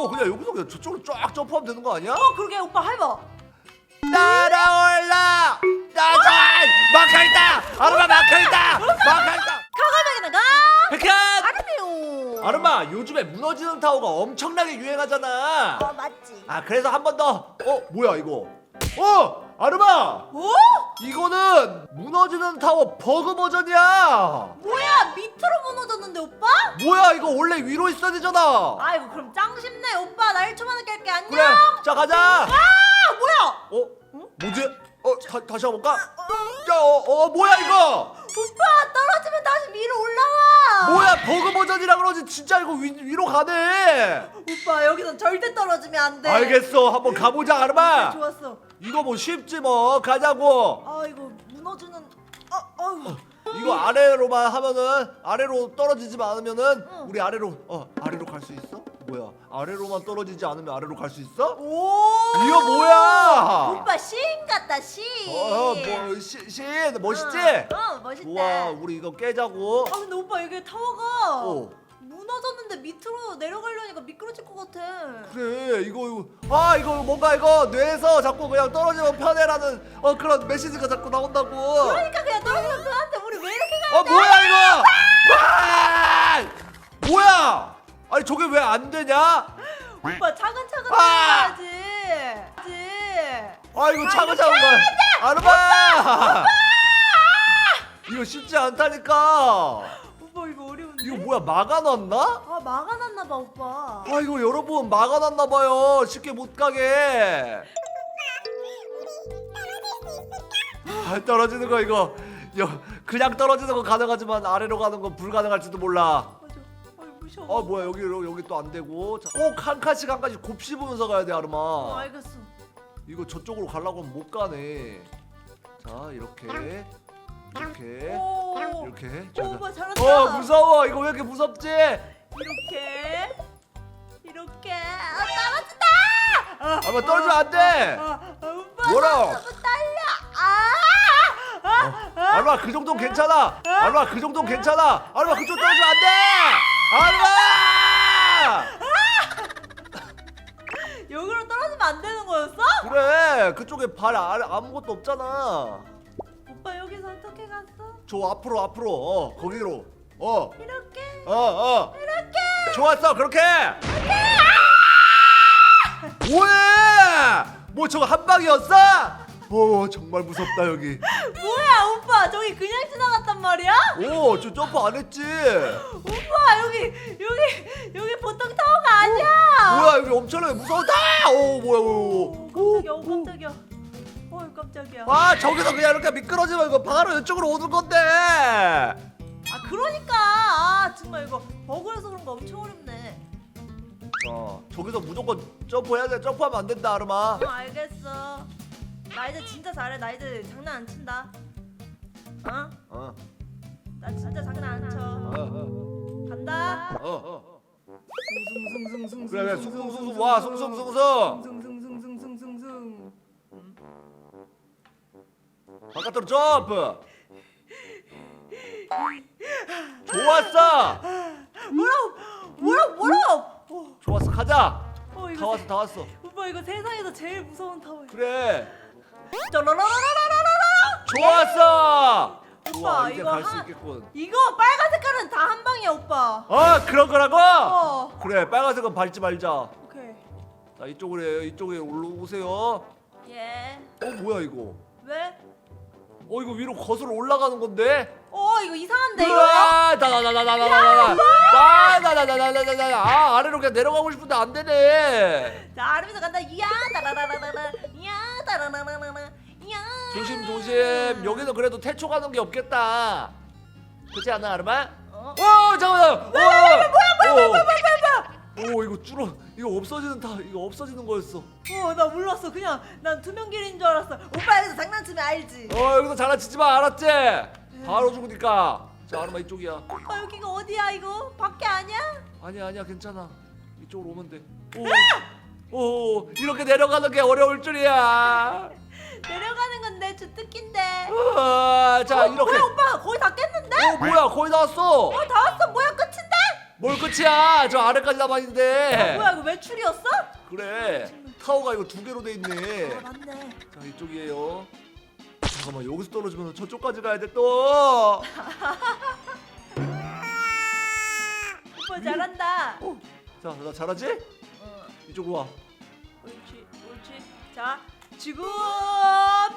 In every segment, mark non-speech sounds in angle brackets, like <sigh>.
어 그냥 여기서 그냥 저쪽으로 쫙 점프하면 되는 거 아니야? 어 그러게 오빠 해봐. 따라올라! 나잘 막혀있다! 아르마 막혀있다! 막혀있다! 가가막이 나가. 백현! 아르마 요즘에 무너지는 타워가 엄청나게 유행하잖아. 어 맞지. 아 그래서 한 번 더 어 뭐야 이거? 어! 아르마! 오? 이거는 무너지는 타워 버그 버전이야! 뭐야 밑으로 무너졌는데 오빠? 뭐야 이거 원래 위로 있어야 되잖아! 아이고 그럼 짱 쉽네 오빠 나 1초 만에 깰게 안녕 그래 자 가자! 아 뭐야 어? 뭐지? 어 다, 다시 한번까? 아, 어? 야 어, 어, 어 뭐야 이거! 오빠 떨어지면 다시 위로 올라와 뭐야 버그 버전이라 그러지 진짜 이거 위, 위로 가네! 오빠 여기서 절대 떨어지면 안돼 알겠어 한번 가보자 아르마! 좋았어 이거 뭐 쉽지 뭐 가자고 아 이거 무너지는 아 아유 어, 이거 아래로만 하면은 아래로 떨어지지 않으면은 응. 우리 아래로 어 아래로 갈 수 있어? 뭐야 아래로만 떨어지지 않으면 아래로 갈 수 있어? 오 이거 뭐야? 오빠 시인 같다 시인 어뭐신 어, 멋있지? 응, 응 멋있다 와 우리 이거 깨자고 아 근데 오빠 이게 타워가 오. 맞았는데 밑으로 내려가려니까 미끄러질 것 같아. 그래 이거 아 이거 뭔가 이거 뇌에서 자꾸 그냥 떨어지면 편해라는 어 그런 메시지가 자꾸 나온다고. 그러니까 그냥 떨어지면 편한데 우리 왜 이렇게 가? 아 뭐야 이거? 아! 뭐야? 아니 저게 왜 안 되냐? 오빠 차근차근 아! 가야지. 아 이거 차근차근 가. 아르바 이거 쉽지 않다니까. 이거 뭐야 막아놨나? 아 막아놨나 봐 오빠. 아 이거 여러분 막아놨나 봐요. 쉽게 못 가게. 아 떨어지는 거 이거. 여, 그냥 떨어지는 건 가능하지만 아래로 가는 건 불가능할지도 몰라. 아. 뭐야 여기 여기 또 안 되고. 꼭한 칸씩 한 칸씩 곱씹으면서 가야 돼 어, 아름아. 알겠어. 이거 저쪽으로 가려고 하면 못 가네. 자 이렇게. 이렇게. 이렇게 오, 잠깐. 어 무서워 이거 왜 이렇게 무섭지? 이렇게 이렇게 아, 떨어진다. 아, 뭐 아빠 떨어지면 안 돼. 아, 아, 아, 뭐라? 달려 어, 그 아, 알바 그 정도 괜찮아. 알바 그 정도 괜찮아. 알바 그쪽 떨어지면 안 돼. 알바 <laughs> 여기로 떨어지면 안 되는 거였어? 그래 그쪽에 발 아, 아무것도 없잖아. 저 앞으로 앞으로. 어 거기로. 어. 이렇게? 어, 어. 이렇게? 좋았어. 그렇게. 뭐해? 뭐 저거 한 방이었어? 오 정말 무섭다 여기. 뭐야 오빠. 저기 그냥 지나갔단 말이야? 오저 점프 안 했지? 오빠 여기 여기 여기 보통 타워가 아니야. 뭐야 여기 엄청나게 무서워. 아, 다오 뭐야 오, 오, 깜짝이야, 오, 깜짝이야. 깜짝이야. 와 저기서 그냥 이렇게 미끄러지 말고 바로 이쪽으로 오는 건데. 아 그러니까 아, 정말 이거 버그여서 그런 거 엄청 어렵네. 어 저기서 무조건 점프해야 돼. 점프하면 안 된다 아르마. 어 알겠어. 나 이제 진짜 잘해. 나 이제 장난 안 친다. 어? 어. 나 진짜 장난 안 어, 쳐. 어, 간다. 어, 어. 어. 숭숭숭숭숭. 그래 그래 숭숭숭숭 와 숭숭숭숭. 숭숭숭숭. 바깥으로 점프. 좋았어. 뭐라고? 뭐라고? 뭐라고? 좋았어. 가자. 어, 다 이거 왔어 다 왔어. 오빠 이거 세상에서 제일 무서운 타워. 그래. 쩌라라라라라라라. 좋았어. 오빠, 좋아 이제 이거 갈수 있겠군. 이거 빨간 색깔은 다 한 방이야 오빠. 어 그런 거라고? 어. 그래 빨간색은 밟지 말자. 오케이. 자 이쪽으로 이쪽에 올라오세요. 예. 어 뭐야 이거? 어 이거 위로 거슬러 올라가는 건데. 어 이거 이상한데 이거. 으아, 다다다다다다다다다다다다다다다다다. 아 아래로 그냥 내려가고 싶은데 안 되네. 자 아름이도 간다. 이야 따라라라라라. 이야 따라라라라라. 이야. 조심 조심. 여기서 그래도 태초 가는 게 없겠다. 그렇지 않아 아르마? 어? 어 잠깐만. 어, 어, 어. 오 이거 줄어. 이거 없어지는 다 이거 없어지는 거였어. 어 나 몰랐어. 그냥 난 투명길인 줄 알았어. 오빠 여기서 장난치면 알지. 어 여기서 장난치지 마. 알았지? 바로 죽으니까. 자 아르마 이쪽이야. 오빠 여기가 어디야 이거? 밖에 아니야? 아니야 아니야. 괜찮아. 이쪽으로 오면 돼. 오, 오 이렇게 내려가는 게 어려울 줄이야. 내려가는 건내 주특기인데. 아, 자 이렇게. 뭐야 오빠 거의 다 깼는데? 어 뭐야 거의 다 왔어. 어 다 왔어. 뭐야 끝인데? 뭘 끝이야 저 아래까지 남아 있는데 뭐야 이거 외출이었어? 그래 타워가 이거 두 개로 돼 있네 아 맞네. 자 이쪽이에요 잠깐만 여기서 떨어지면 저쪽까지 가야 돼 또 <laughs> 오빠 잘한다. 어, 자, 나 잘하지? 어, 이쪽으로 와. 옳지 옳지. 자 지금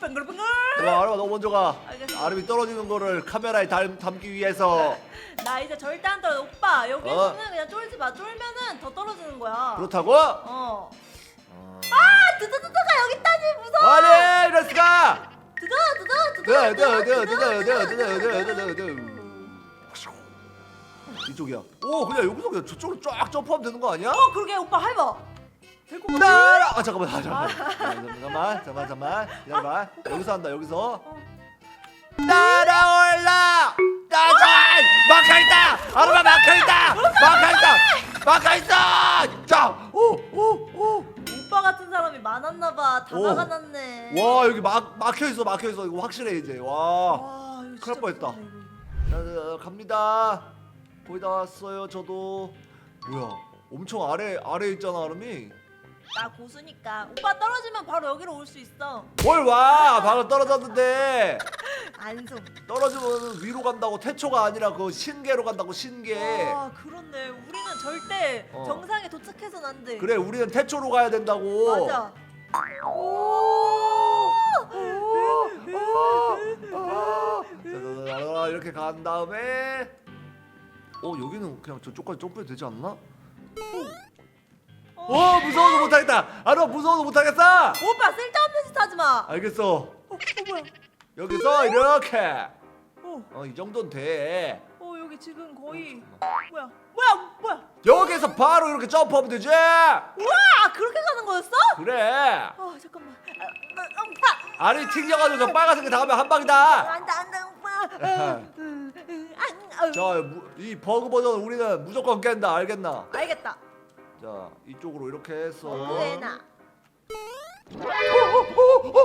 뱅글뱅글. 와, 아름아, 너 먼저 가. 알겠어. 아름이 떨어지는 거를 카메라에 담, 담기 위해서. <laughs> 나 이제 절대 안 떨어. 오빠 여기서는 어. 그냥 쫄지 마. 쫄면은 더 떨어지는 거야. 그렇다고? 어. 아 드드드드가 여기 있다니 무서워. 아니, 이랬을까? 드드 드드 드드. 네, 네, 네, 네, 네. 이쪽이야. 오, 그냥 여기서 그냥 저쪽으로 쫙 점프하면 되는 거 아니야? 어 그러게 오빠 해봐. 될것 같아. 따라! 아, 잠깐만, 아, 잠깐만. 잠깐만, 잠깐만, 잠깐만. 기다려봐. 여기서 한다, 여기서. 따라올라! 따전! 막혀 있다! 아름아, 막혀 있다! 막혀 있다! 막혀 있어! 자! 오, 오, 오! 오빠 같은 사람이 많았나 봐. 다 오. 막아놨네. 와, 여기 막, 막혀 있어, 막혀 있어. 이거 확실해, 이제. 와. 와 이거 큰일 날 뻔했다. 무섭네, 이거. 자, 자, 갑니다. 거의 다 왔어요, 저도. 뭐야? 엄청 아래, 아래 있잖아, 아름이. 나 고수니까 오빠 떨어지면 바로 여기로 올 수 있어. 뭘 와! 방금 떨어졌는데. <laughs> 안송. 떨어지면 위로 간다고 태초가 아니라 그 신계로 간다고 신계. 와 그렇네. 우리는 절대 어. 정상에 도착해선 안 돼. 그래 우리는 태초로 가야 된다고. 맞아. 오. 자, 이렇게 간 다음에 어 여기는 그냥 저쪽까지 점프해도 되지 않나? 어 무서워서 못하겠다. 아너 무서워서 못하겠어. 오빠 쓸데없는 짓 하지 마. 알겠어. 어, 어 뭐야? 여기서 이렇게 어, 어 이 정도는 돼. 어 여기 지금 거의 뭐야? 뭐야? 뭐야? 여기서 바로 이렇게 점프하면 되지. 우와 그렇게 가는 거였어? 그래. 아 잠깐만. 아, 아, 오빠. 아니 튕겨가지고 저 빨간색에 닿으면 한 방이다. 안돼 안돼 오빠. 음, 음, 아, 아, 자이 버그 버전 우리는 무조건 깬다. 알겠나? 알겠다. 자 이쪽으로 이렇게 해서. 그래나. 아 깜짝이야 뭐야 뭐야 뭐야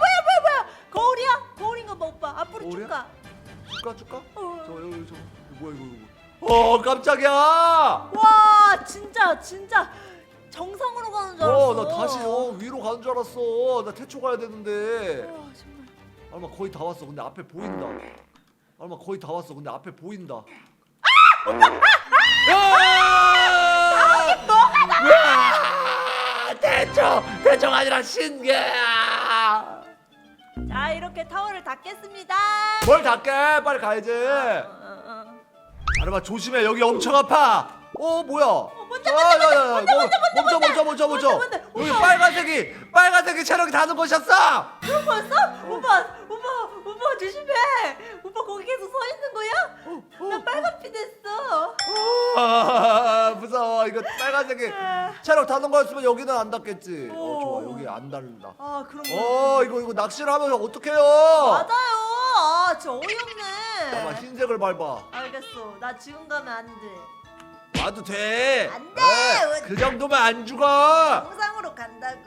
뭐야 뭐야 거울이야? 거울인가 봐 오빠 앞으로 쭉 거울이야? 가. 줄까 줄까? 어. 저 여기 저 이거 뭐야 이거 이거. 어 깜짝이야. 와 진짜 진짜 정상으로 가는 줄 알았어. 어나 다시 어 위로 가는 줄 알았어. 나 태초 가야 되는데. 와 정말. 얼마 거의 다 왔어. 근데 앞에 보인다. 얼마 거의 다 왔어. 근데 앞에 보인다. 야! 야! 태초 태초 아니라 신기야. 자 이렇게 타워를 닫겠습니다. 뭘 닦게? 빨리 가야지. 어, 어. 아르마 조심해. 여기 엄청 아파. 어 뭐야? 아, 먼저, 야, 야, 야, 먼저, 멈춰 멈춰 멈춰 멈춰. 먼저, 먼저. 여기 오빠. 빨간색이 빨간색이 체력이 다는 것이었어. 그런 거였어? 오빠 오빠 오빠 조심해. 오빠 거기 계속 서 있는 거야? 나 빨간 피 됐어. 아, 무서워. 이거 빨간색이 체력 다는 거였으면 여기는 안 닿겠지. 어 좋아. 오. 여기 안 닿는다. 아 그런 거. 어 이거 이거 낚시를 하면 어떡해요? 맞아요. 아 진짜 어이없네. 아마 흰색을 밟아. 알겠어. 나 지금 가면 안 돼. 와도 돼. 안 돼. 에, 그 정도면 안 죽어. 정상으로 간다고.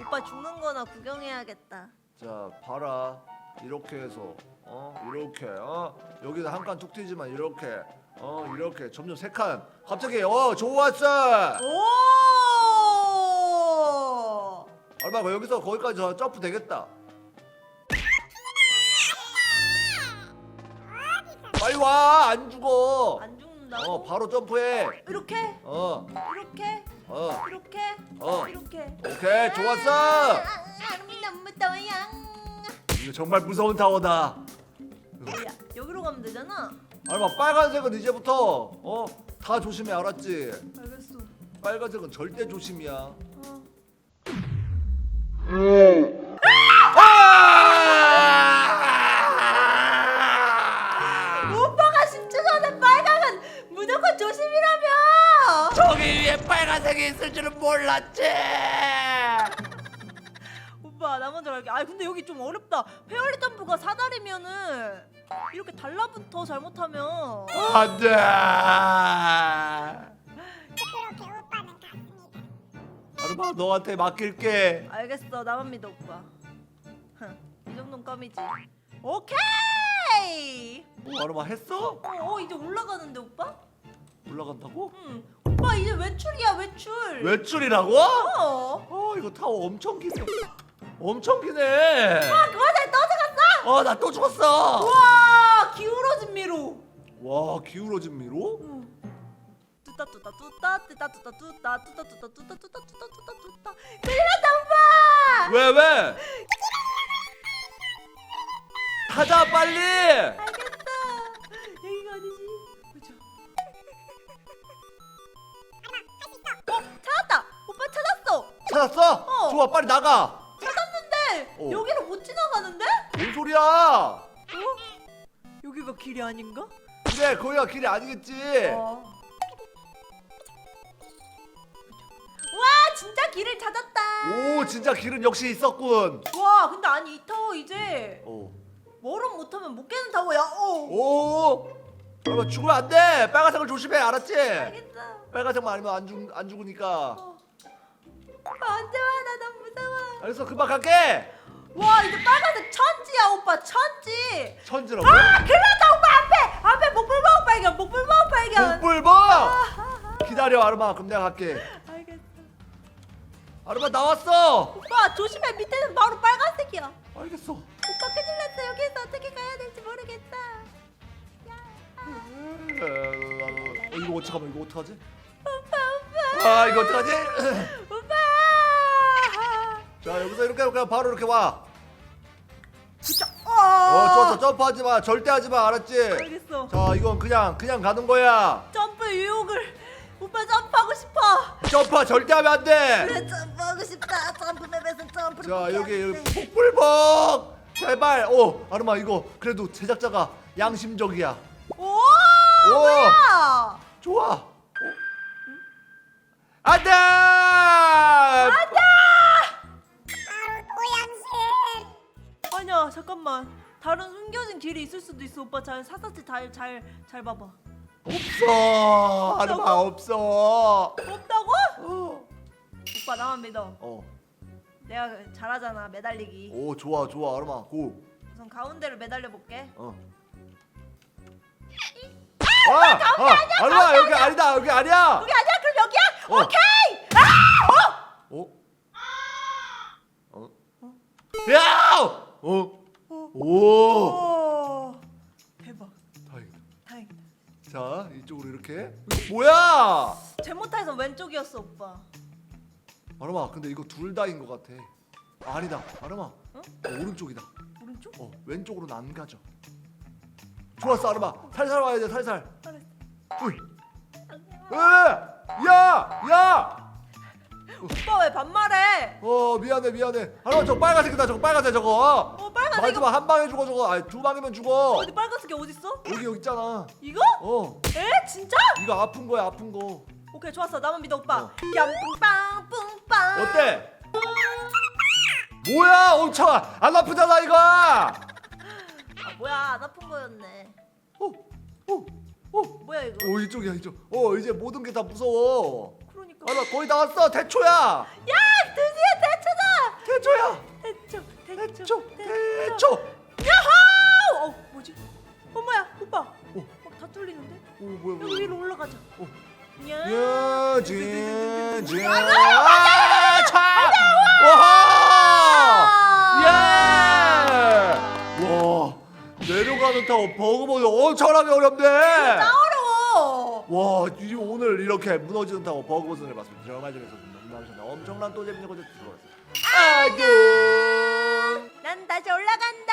오빠 죽는 거나 구경해야겠다. 자 봐라. 이렇게 해서 어 이렇게 어 여기는 한칸 툭 튀지만 이렇게 어 이렇게 점점 세 칸. 갑자기 어 좋았어. 오! 얼마 고 여기서 거기까지 저 점프 되겠다. 빨리 와 안 죽어. 안 죽는다고? 어 바로 점프해. 이렇게 어 이렇게 어. 이렇게 어. 이렇게. 오케이 좋았어. 아, 무서워요. 이거 정말 무서운 타워다. 뭐야? 여기로 가면 되잖아. 얼마 빨간색은 이제부터 어 다 조심해 알았지? 알겠어. 빨간색은 절대 조심이야. 어. 아! 빨간색이 있을 줄은 몰랐지. 오빠 나 먼저 갈게. 아 근데 여기 좀 어렵다. 페어리 점프가 사다리면은 이렇게 달라붙어 잘못하면. 안돼. 아르마 너한테 맡길게. 알겠어 나만 믿어 오빠. 흥, 이 정도는 껌이지. 오케이. 뭐 아르마 했어? 어, 어 이제 올라가는데 오빠? 올라간다고? 응. 오빠 이제 외출이야 외출. 외출이라고? 어. 어 이거 타워 엄청 기네 엄청 기네 아 그만해 떠져갔어. 어 나 또 죽었어 와 기울어진 미로. 와 기울어진 미로? 응. 뚜따 뚜따 뚜따 뚜따 뚜따 뚜따 뚜따 뚜따 뚜따 뚜따 뚜따 뚜따 뚜따 큰일 났다 오빠. 왜 왜? 타자 빨리 찾았어. 어. 좋아 빨리 나가 찾았는데 어. 여기를 못 지나가는데? 뭔 소리야 어? 여기가 길이 아닌가? 그래 거기가 길이 아니겠지 어. 와 진짜 길을 찾았다. 오 진짜 길은 역시 있었군 와 근데 아니 이 타워 이제 오. 뭐를 못하면 못 깨는 타워야. 어. 오 여러분 죽으면 안돼 빨간색을 조심해 알았지? 알겠어. 빨간색만 아니면 안, 죽, 안 죽으니까 어. 언제 와? 나 너무 무서워. 알겠어 금방 갈게 와 이제 빨간색 천지야 오빠 천지. 천지라고? 아 났다 오빠 앞에 앞에 목불멍 발견 목불멍 발견. 목불버 아, 기다려 아르마 그럼 내가 갈게 알겠어. 아르마 나왔어 오빠 조심해 밑에는 바로 빨간색이야. 알겠어 오빠 큰일 났어 여기서 어떻게 가야 될지 모르겠다. 야. 어, 이거 어떡하면 이거 어떡하지? 오빠 오빠 아 이거 어떡하지? 자 여기서 이렇게 이렇게 바로 이렇게 와 진짜. 어. 어, 좋았어. 점프하지 마. 절대 하지 마. 알았지? 알겠어. 자, 이건 그냥 그냥 가는 거야. 점프 유혹을 오빠 점프하고 싶어. 점프 절대 하면 안 돼. 그래 점프하고 싶다. 점프맵에서 점프를. 자, 여기 여기 돼. 폭불복. 제발. 오, 아르마 이거 그래도 제작자가 양심적이야. 오. 오. 뭐야? 좋아. 어? 안 돼! 야 잠깐만. 다른 숨겨진 길이 있을 수도 있어. 오빠 잘 사사치 잘잘 잘 봐봐. 없어. 아르마 없어. 없다고? 어. 오빠 나만 믿어. 어. 내가 잘하잖아 매달리기. 오, 좋아. 좋아. 아르마. 고. 우선 가운데를 매달려 볼게. 어. 아, 아, 아르마 여기 아니다. 여기 아니야. 여기 아니야? 그럼 여기야? 어. 오케이. 어? 어? 야! 어? 오! 오. 대박. 다행이다. 다행이다. 자, 이쪽으로 이렇게. 뭐야? 제모타에서 왼쪽이었어 오빠. 아르마, 근데 이거 둘 다인 것 같아. 아, 아니다. 아르마. 어? 오른쪽이다. 오른쪽? 어, 왼쪽으로는 안 가죠. 좋았어, 아르마. 살살 와야 돼, 살살. 알았어. 으이. 에! 야! 야! 오빠 왜 반말해? 어, 미안해, 미안해. 저거 빨간색이다. 저거 빨간색 저거. 어 빨간색 마지막 한 방에 죽어 저거. 아니, 두 방이면 죽어. 어디 빨간색이 어디 있어? 여기 여기 있잖아. 이거? 어. 에 진짜? 이거 아픈 거야, 아픈 거. 오케이 좋았어 나만 믿어 오빠. 어. 얌뿡빵 뿡빵. 어때? 뭐야 엄청 안 아프잖아 이거 아 뭐야 안 아픈 거였네. 어, 어, 어. 뭐야 이거? 어 이쪽이야 이쪽 어 이제 모든 게 다 무서워 아나 거의 다 왔어 대초야 야 드디어 대초다. 대초야 대초 대초 대초 대초 야호! 어 뭐지? 어 뭐야 오빠? 어. 막다 뚫리는데? 오 뭐야 여기 뭐야 위로 올라가자. 어. 야. 야진진 아차 와 예 와 내려가는 타워 버그보드 엄청나게 어렵네 나 어려워. 와, 이 오늘 이렇게 타워 버그버튼을 봤습니다. 정말 재밌었습니다. 감사합니다. 엄청난 또 재밌는 것들 들어갔어요. 안녕. 난 다시 올라간다.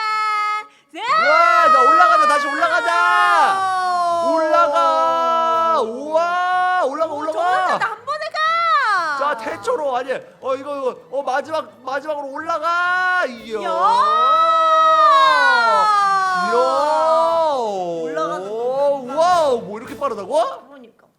와, 나 올라가자. 다시 올라가자. 올라가. 우와, 올라가, 오, 올라가. 좋은데 나한 번에 가. 자, 태초로 아니, 어 이거 이거 어 마지막 마지막으로 올라가. 이야. 야. 이야. 올라가는 오, 와우, 뭐 이렇게 빠르다고?